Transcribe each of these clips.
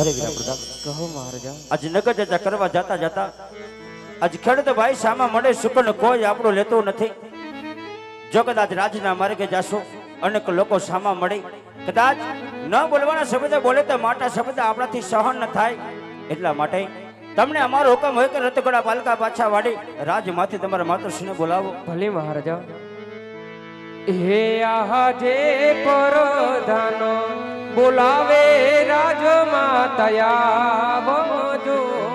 અરે વીરા પ્રતાપ. કહો મહારાજા. આજ નગર જતા કરવા જતા જતા આજ ખેડૂત ભાઈ સામા મળે શુકન કોઈ આપણો લેતો નથી. જો કદાચ રાજના માર્ગે જાશો અનેક લોકો સામા મળે. કદાચ ન બોલવાના શબ્દ બોલે તો માટા શબ્દ આપણાથી સહન ન થાય. એટલા માટે તમને અમારો હુકમ હોય કે રતગડા પાલકા પાછા વાડી રાજમાંથી તમારા માતૃશ્રીને બોલાવો. ભલે મહારાજા. હે આજે પરધાનો બોલાવે રાજમાં તયા બજો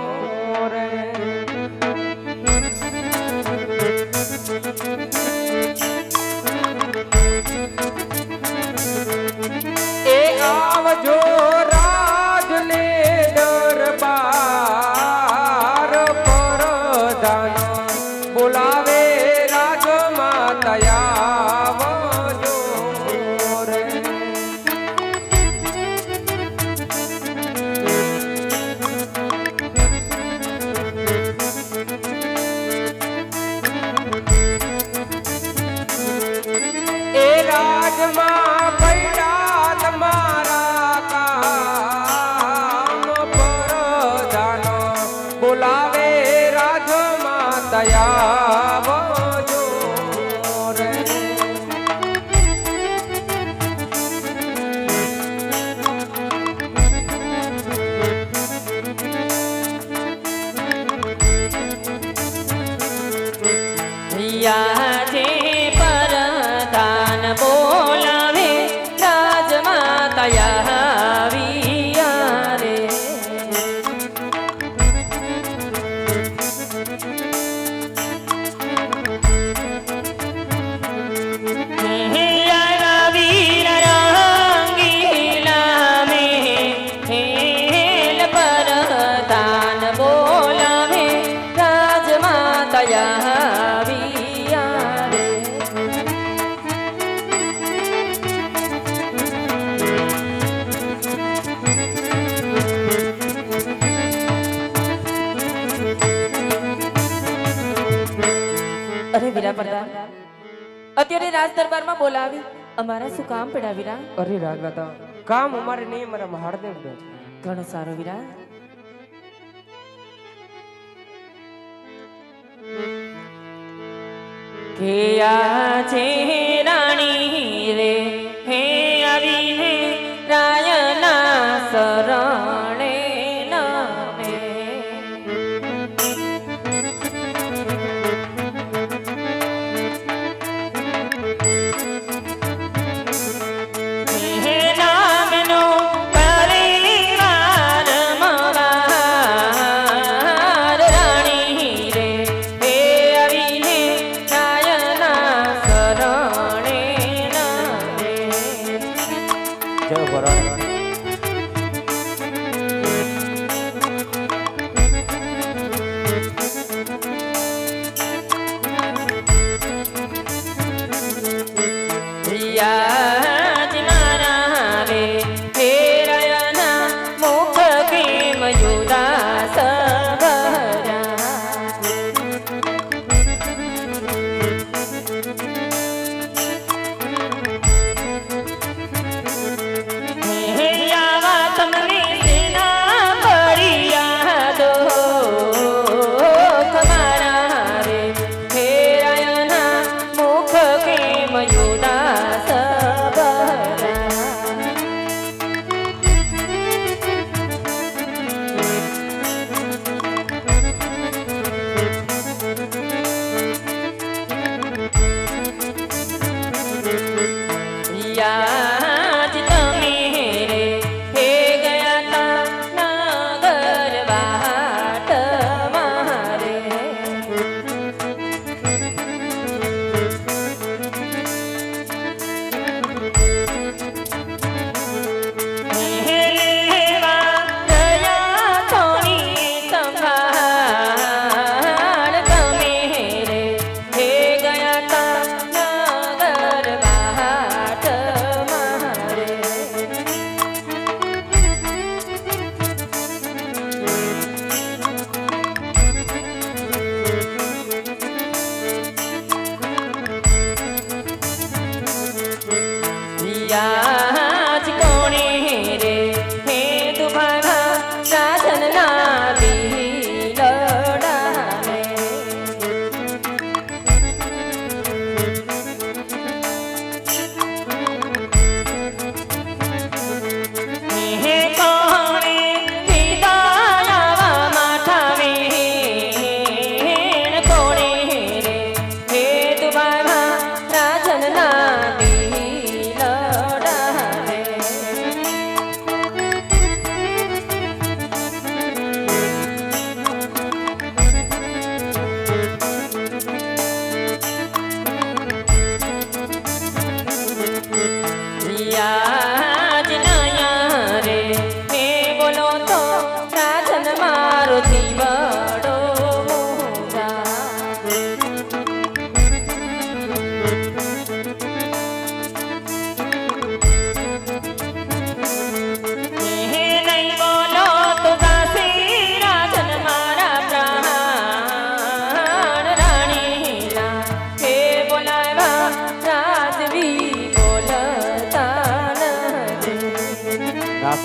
રાજ દરબારમાં બોલાવી. અમારા શું કામ પડ્યા વીરા અરે રાજમાતા કામ અમારે નહીં અમારા મહાદેવ છે. ઘણો સારો વીરા કે છે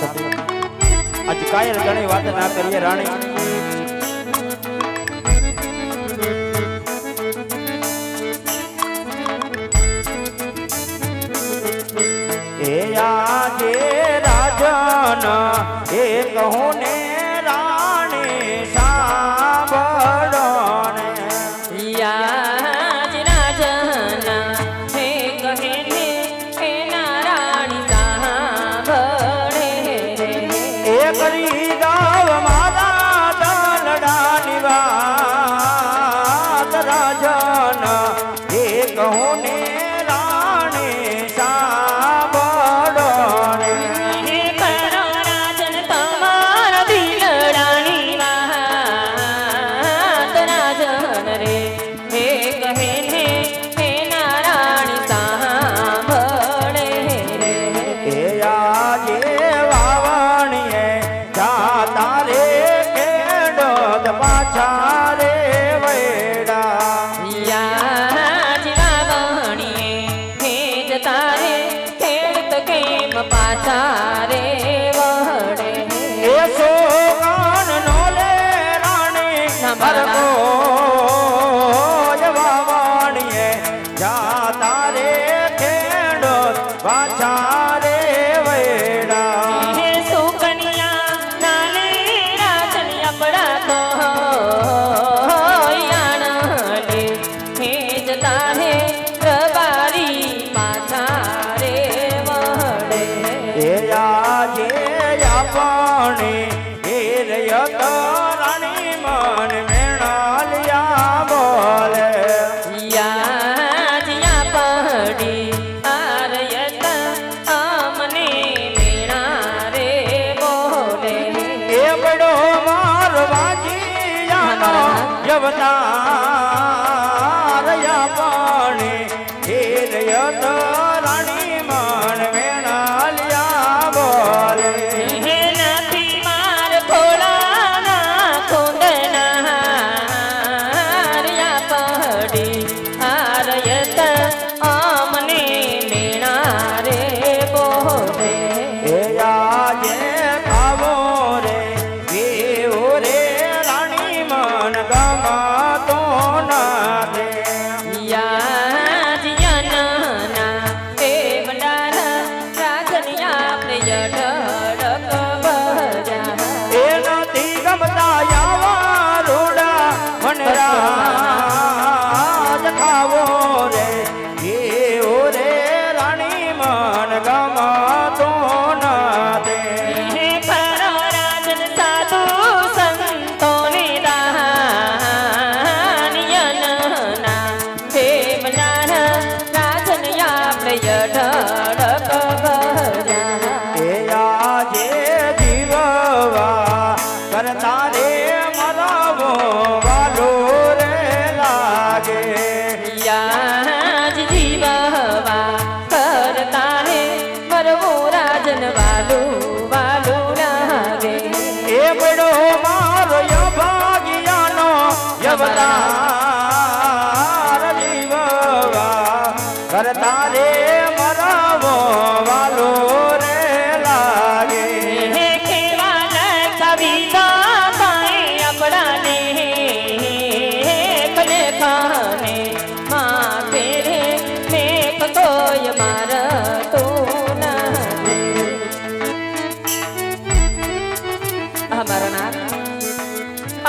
સાર્થક અજ કાયર ઘણી વાત ના કરીએ રાણી. Vacha સદા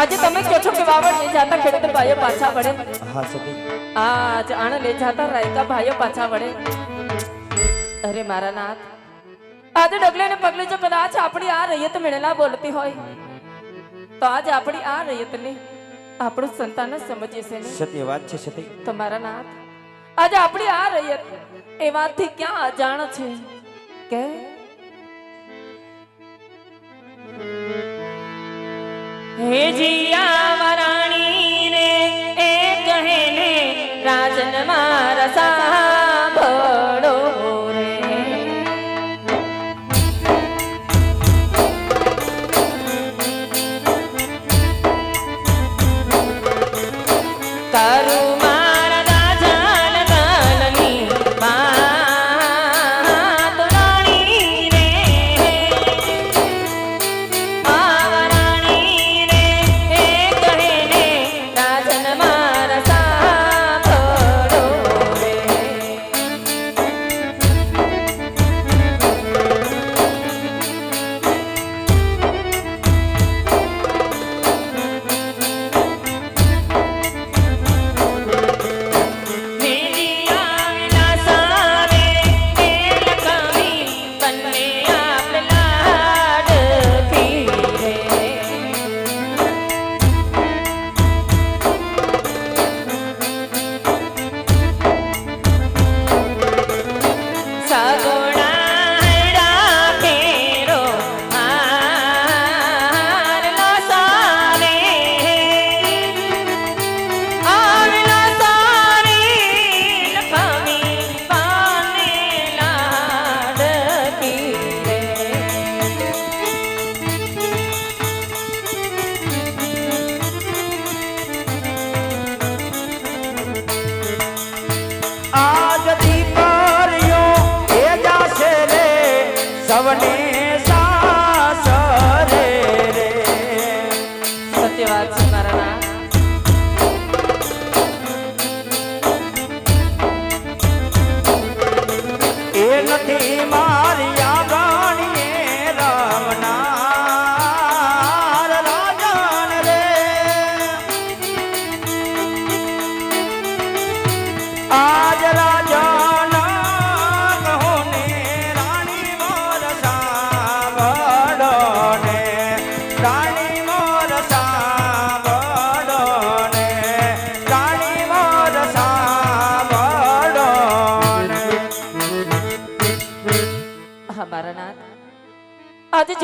આજે તમે કહો છો કે વાવડ લઈ જાતા ખેડૂત ભાઈઓ પાછા વળે. હા સખી. આજ આણ લઈ જાતા રાયકા ભાઈઓ પાછા વળે. અરે મારા નાથ આજે ડગલે ને પગલે જો કદાચ આપણી આ રૈયત મેળેલા બોલતી હોય તો આજે આપણી આ રૈયતને આપણું સંતાન સમજીએ છે સતી વાત છે સતી તમારા નાથ આજે આપણી આ રૈયત એ વાતથી ક્યાં અજાણ છે? કે વરાણી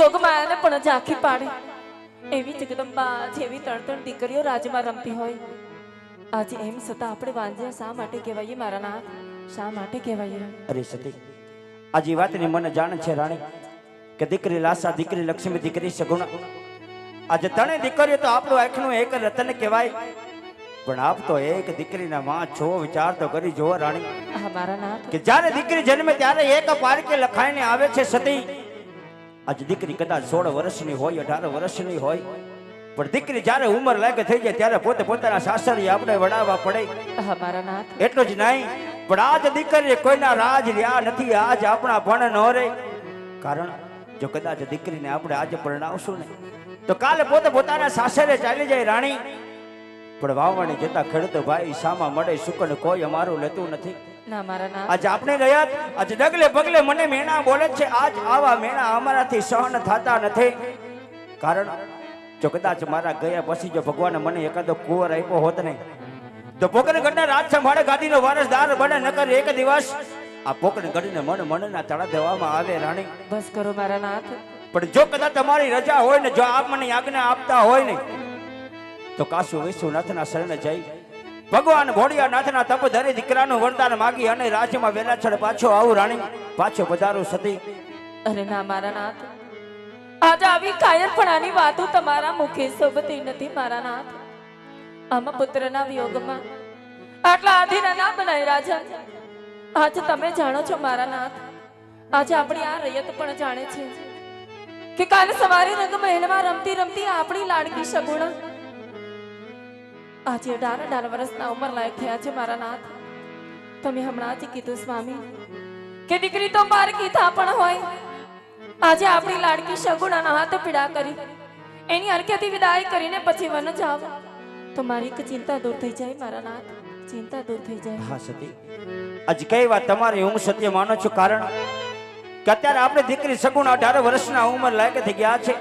જોગમાયાને પણ ઝાંખી પાડે. એવી જગદંબા જેવી ત્રણ ત્રણ દીકરીઓ રાજમાં રમતી હોય. આજે એમ છતાં આપણે વાંજ્યા શા માટે કહેવાઈએ મારા નાથ? શા માટે કહેવાઈએ? અરે સતી આજે વાતની મને જાણ છે રાણી કે દીકરી લાસા દીકરી લક્ષ્મી દીકરી સગુણા આજે ત્રણેય દીકરીઓ તો આપણું આંખનું એક રતન કહેવાય. પણ આપ તો એક દીકરીના માં છો વિચાર તો કરી જો રાણી કે જ્યારે દીકરી જન્મે ત્યારે એક પારકે લખાઈને આવે છે સતી. આજે દીકરી કદાચ સોળ વર્ષની હોય અઢાર વર્ષની હોય. પણ દીકરી જ્યારે ઉંમર લાગે થઈ જાય ત્યારે પોતે પોતાના સાસરી આપણે વડાવવા પડે. એટલું જ નહીં પણ આજ દીકરી કોઈના રાજ રહ્યા નથી આજ આપણા ભણ ન રે. કારણ જો કદાચ દીકરીને આપણે આજે પરણાવશું ને તો કાલે પોતે પોતાના સાસરે ચાલી જાય રાણી. પણ વાવણી જતા ખેડૂતો ભાઈ સામા મળે શુકન કોઈ અમારું લેતું નથી. ના મારા ના. આજે આપણે ગયા આજે ડગલે પગલે મને મેણા બોલે છે આજ આવા મેણા અમારાથી સહન થતા નથી. કારણ જો કદાચ મારા ગયા પછી જો ભગવાને મને એકાદો કુંવર આપ્યો હોત ને તો પોકરી ગઢના રાજ સંભાળે ગાદીનો વારસદાર બને નકર એક દિવસ આ પોકરી ગઢને મન મનના તળા દેવામાં આવે રાણી. બસ કરો મારા નાથ. પણ જો કદાચ તમારી રજા હોય ને જો આપ મને આજ્ઞા આપતા હોય ને તો કાશુ વિશ્વનાથના શરણે જઈ ભગવાન ઘોડિયાનાથના તપ ધરી દીકરાનું વરદાન માગી અને રાજ્યમાં વેલાછળ પાછો આવું રાણી, પાછો પધારું સતી. અરે ના, મારા નાથ. આજે આવી કાયરપણાની વાતો તમારા મુખે શોભતી નથી, મારા નાથ. આમાં પુત્રના વિયોગમાં આટલા આધીન ના બનાય રાજા. આજે તમે જાણો છો, મારા નાથ, આજે આપણી આ રૈયત પણ જાણે છે કે કાલે સવારે રંગ મહેલમાં રમતી રમતી આપણી લાડકી સગુણા આજે અઢાર અઢાર વર્ષના ઉંમર લાયક થયા છે મારા નાથ, તમે હમણાં જ કીધું, સ્વામી, કે દીકરી તો બાર કીધા પણ હોય. આજે આપણી લાડકી સગુણાના હાથ પીડા કરી. એની હરકેથી વિદાય કરીને પછી વન જાવ. તો મારી એક ચિંતા દૂર થઈ જાય, મારા નાથ, ચિંતા દૂર થઈ જાય. હા, સતી. આજ કઈ વાત તમારી હું સત્ય માનો છું? કારણ કે અત્યારે આપણે દીકરી સગુણ અઢાર વર્ષના ઉંમર લાયક થઈ ગયા છે.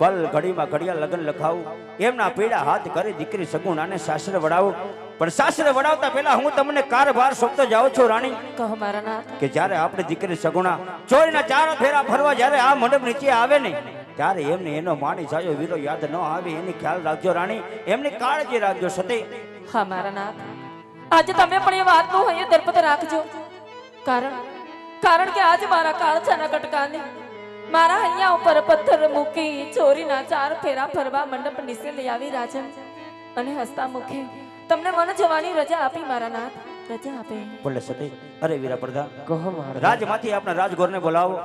પલ ઘડીમાં ઘડિયા લગ્ન લખાવું. એમના પીડા હાથ કરી દીકરી સગુણાને સાસરે વડાવું. પણ સાસરે વડાવતા પહેલા હું તમને કારભાર સોંપતો જાઉં છું રાણી. કે જ્યારે આપણે દીકરી સગુણા ચોરીના ચાર ફેરા ફરવા જ્યારે આ મંડપ નીચે આવે ને ત્યારે એમને એનો માણી સાજો વીરો યાદ ન આવે એની ખ્યાલ રાખજો રાણી. એમની કાળજી રાખજો સતી. હા મારા નાથ. આજે તમે પણ એ વાતનું અહીંયા દરપત રાખજો. કારણ કારણ કે આજ મારા કાળજાના કટકાને મારા અહીંયા ઉપર પથ્થર મૂકી ચોરીના ચાર ફેરા ફરવા મંડપ નીચે લઈ આવી રાજન અને હસતા મુખે તમને મન જવાની રજા આપી મારા નાથ. રજા આપે. બોલે સતી અરે વીરા પ્રધાન કહો મહારાજ. રાજમાંથી આપણા રાજગોરને બોલાવો.